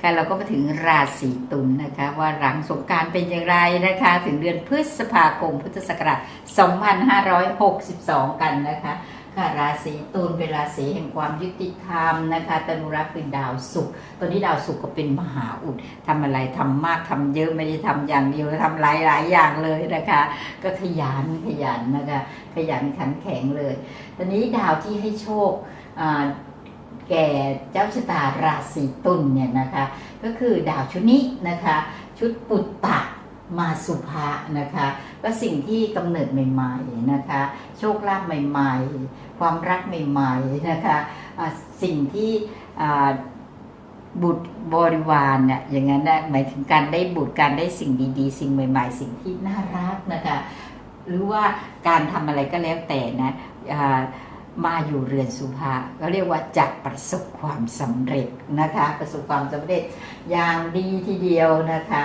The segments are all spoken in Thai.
ค่ะเราก็มาถึงราศีตุลนะคะว่าหลังสงการเป็นอย่างไรนะคะ ถึงเดือนพฤษภาคมพุทธศักราช 2562 กันนะคะค่ะราศีตุลเป็นราศีแห่งความยุติธรรมนะคะตนุรักษ์เป็นดาวศุกร์ตอนนี้ดาวศุกร์ก็เป็นมหาอุดทำอะไรทำมากทำเยอะไม่ได้ทำอย่างเดียวทำหลายหลายอย่างเลยนะคะ ก็ขยันขยันนะคะขยันขันแข็งเลย ตอนนี้ดาวที่ให้โชค แก่เจ้าชะตาราศีตุลเนี่ยนะคะ ก็คือดาวชุดนี้นะคะ ชุดปุตตะมาสุภะนะคะ ก็สิ่งที่กำเนิดใหม่ๆนะคะ โชคลาภใหม่ๆ ความรักใหม่ๆนะคะอ่าสิ่งที่บุตรบริวารเนี่ยอย่างนั้นนะหมายถึงการได้บุตรการได้สิ่งดี ๆ สิ่งใหม่ ๆ สิ่งที่น่ารักนะคะ หรือว่าการทำอะไรก็แล้วแต่นะ มาอยู่เรือนสุภาก็เรียกว่าจะประสบความสำเร็จนะคะ ประสบความสำเร็จอย่างดีทีเดียวนะคะ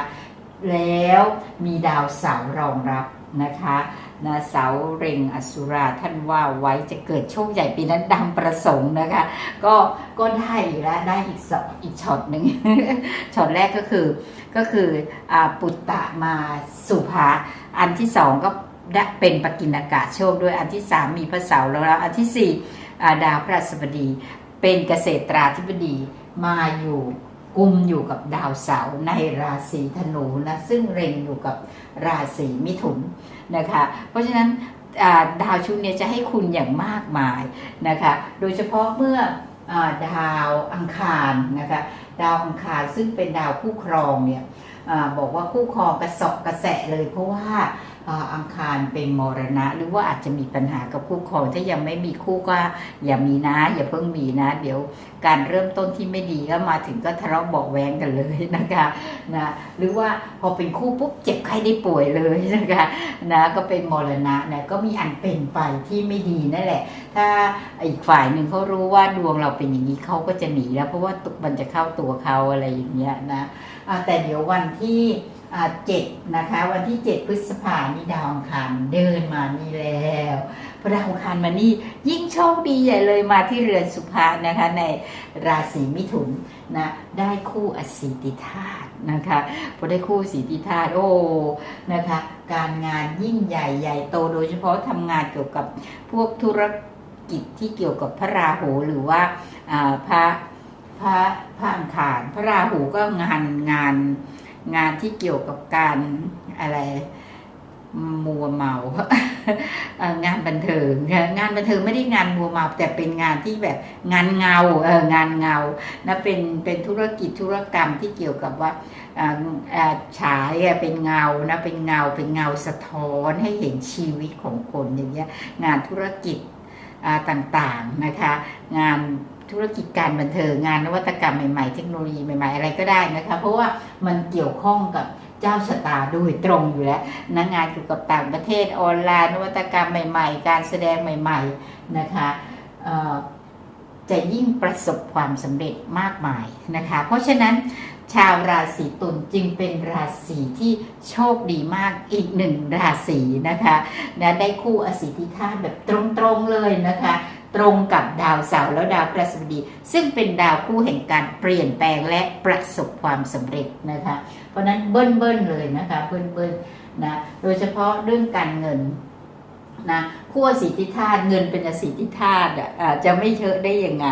แล้วมีดาวเสารองรับนะคะนะเสาเร็งอสุราท่านว่าไว้จะเกิดโชคใหญ่ปีนั้นดังประสงค์นะคะ ก็ก็ได้อีกแล้วได้อีกสองอีกช็อตหนึ่งช็อตแรกก็คือก็คืออปุตตะมาสุภาอันที่สองก็ ได้เป็นปกินากาศโชคด้วยอันที่สามมีพระเสาร์แล้วอันที่สี่ดาวพระศัสบดี เป็นเกษตราธิบดีมาอยู่กุมอยู่กับดาวเสาร์ในราศีธนูนะซึ่งเร็งอยู่กับราศีมิถุนนะคะ เพราะฉะนั้นดาวชุดเนี้จะให้คุณอย่างมากมายนะคะ โดยเฉพาะเมื่ออาดาวอังคารนะคะ ดาวอังคารซึ่งเป็นดาวคู่ครองเนี่ยอบอกว่าคู่ครองกระสอบกระแสะเลยเพราะว่า อ่าอังคารเป็นมรณะ หรือว่าอาจจะมีปัญหากับคู่ครองถ้ายังไม่มีคู่ก็อย่ามีนะ อย่าเพิ่งมีนะ เดี๋ยวการเริ่มต้นที่ไม่ดีก็มาถึงก็ทะเลาะเบาแวงกันเลยนะคะนะหรือว่าพอเป็นคู่ปุ๊บเจ็บไข้ได้ป่วยเลยนะคะนะก็เป็นมรณะนะก็มีอันเป็นไปที่ไม่ดีนั่นแหละถ้าอีกฝ่ายหนึ่งเขารู้ว่าดวงเราเป็นอย่างนี้เขาก็จะหนีแล้ว เพราะว่าตุกมันจะเข้าตัวเขาอะไรอย่างเงี้ยนะแต่เดี๋ยววันที่เจ็ดนะคะ วันที่เจ็ดพฤษภานี่ดาวอังคารเดินมานี่แล้วพอดาวอังคารมานี่ยิ่งโชคดีใหญ่เลยมาที่เรือนสุภานะคะในราศีมิถุนนะได้คู่อสีติธาตุนะคะพอได้คู่สีติธาตุโอ้นะคะ การงานยิ่งใหญ่ใหญ่โตโดยเฉพาะทำงานเกี่ยวกับพวกธุร กิจที่เกี่ยวกับพระราหูหรือว่าพระพระพระอังคารพระราหูก็งานงานงานที่เกี่ยวกับการอะไรมัวเมา งานบันเทิงงานบันเทิงไม่ได้งานมัวเมา แต่เป็นงานที่แบบงานเงาเอองานเงานะเป็นเป็นธุรกิจธุรกรรมที่เกี่ยวกับว่าฉายเป็นเงานะเป็นเงาเป็นเงาสะท้อนให้เห็นชีวิตของคนอย่างเงี้ยงานธุรกิจ ต่างๆนะคะงานธุรกิจการบันเทิงงานนวัตกรรมใหม่ๆ เทคโนโลยีใหม่ๆ อะไรก็ได้นะคะ เพราะว่ามันเกี่ยวข้องกับเจ้าชะตาโดยตรงอยู่แล้วนะงานเกี่ยวกับต่างประเทศออนไลน์นวัตกรรมใหม่ ๆ การแสดงใหม่ ๆ นะคะ จะยิ่งประสบความสำเร็จมากมายนะคะ เพราะฉะนั้นชาวราศีตุลจึงเป็นราศีที่โชคดีมากอีกหนึ่งราศีนะคะนะได้คู่อสิทธิธาตุแบบตรงๆเลยนะคะ ตรงกับดาวเสาร์แล้วดาวพฤหัสบดี ซึ่งเป็นดาวคู่แห่งการเปลี่ยนแปลงและประสบความสำเร็จนะคะ เพราะฉะนั้นเบิ้ลเบิ้ลเลยนะคะเบิ้ลเบิ้ลนะโดยเฉพาะเรื่องการเงิน นะคู่อสิทธิธาตุเงินเป็นสีทธิธาตุอะจะไม่เยอะได้ยังไง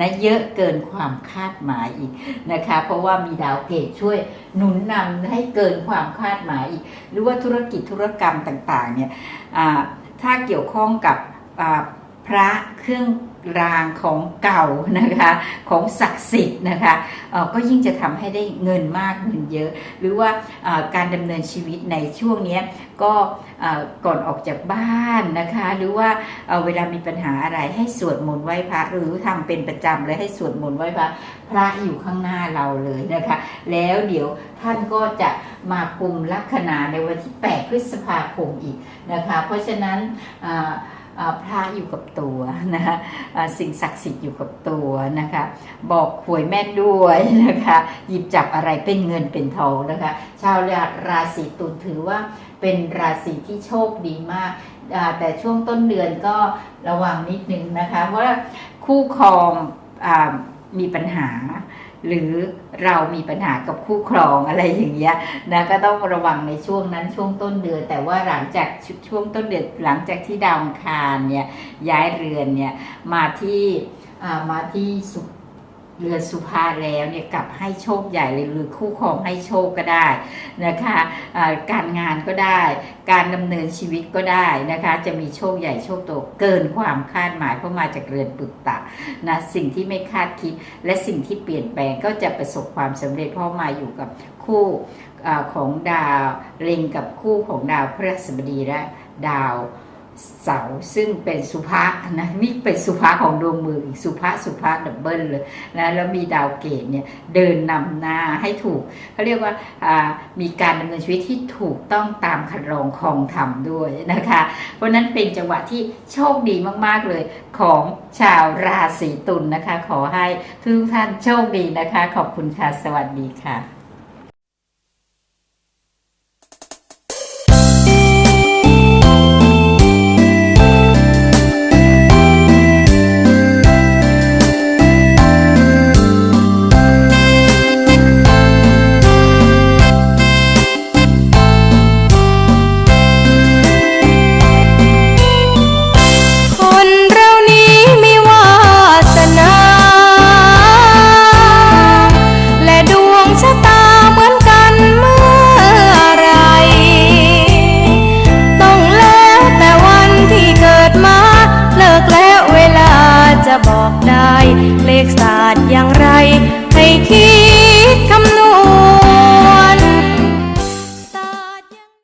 นะเยอะเกินความคาดหมายอีกนะคะเพราะว่ามีดาวเกตช่วยหนุนนำให้เกินความคาดหมายอีกหรือว่าธุรกิจธุรกรรมต่างๆเนี่ยอ่าถ้าเกี่ยวข้องกับพระเครื่อง รางของเก่านะคะของศักดิ์สิทธิ์นะคะก็ยิ่งจะทำให้ได้เงินมากเงินเยอะ หรือว่าการดำเนินชีวิตในช่วงนี้ก็ก่อนออกจากบ้านนะคะ หรือว่าเวลามีปัญหาอะไรให้สวดมนต์ไหว้พระหรือทำเป็นประจำเลยให้สวดมนต์ไหว้พระพระอยู่ข้างหน้าเราเลยนะคะ แล้วเดี๋ยวท่านก็จะมากลุ่มลัคนาในวันที่ 8 พฤษภาคมอีกนะคะ เพราะฉะนั้นอ่าอ่า พระอยู่กับตัวนะคะสิ่งศักดิ์สิทธิ์อยู่กับตัวนะคะบอกหวยแม่นด้วยนะคะหยิบจับอะไรเป็นเงินเป็นทองนะคะชาวราศีตุลถือว่าเป็นราศีที่โชคดีมาก แต่ช่วงต้นเดือนก็ระวังนิดนึงนะคะว่าคู่ครองอมีปัญหา หรือเรามีปัญหากับคู่ครองอะไรอย่างเงี้ยนะก็ต้องระวังในช่วงนั้นช่วงต้นเดือน แต่ว่าหลังจากชช่วงต้นเดือนหลังจากที่ดาวอังคารเนี่ยย้ายเรือนเนี่ยมาที่มาที่สุ เรือนสุภาแล้วเนี่ยกลับให้โชคใหญ่เลยหรือคู่ครองให้โชคก็ได้นะคะอ่าการงานก็ได้ การดำเนินชีวิตก็ได้นะคะ จะมีโชคใหญ่โชคโตเกินความคาดหมายเพราะมาจากเรือนปุตตะนะสิ่งที่ไม่คาดคิดและสิ่งที่เปลี่ยนแปลงก็จะประสบความสำเร็จเพราะมาอยู่กับคู่อของดาวเล็งกับคู่ของดาวพฤหัสบดีและดาว เสาซึ่งเป็นสุภะนะนี่เป็นสุภะของดวงมือสุภะสุภะดับเบิลเลยนะแล้วมีดาวเกตเนี่ยเดินนำหน้าให้ถูกเขาเรียกว่ามีการดำเนินชีวิตที่ถูกต้องตามคันลองคองธรรมด้วยนะคะ เพราะฉะนั้นเป็นจังหวะที่โชคดีมากๆเลยของชาวราศีตุลนะคะ ขอให้ทุกท่านโชคดีนะคะ ขอบคุณค่ะสวัสดีค่ะ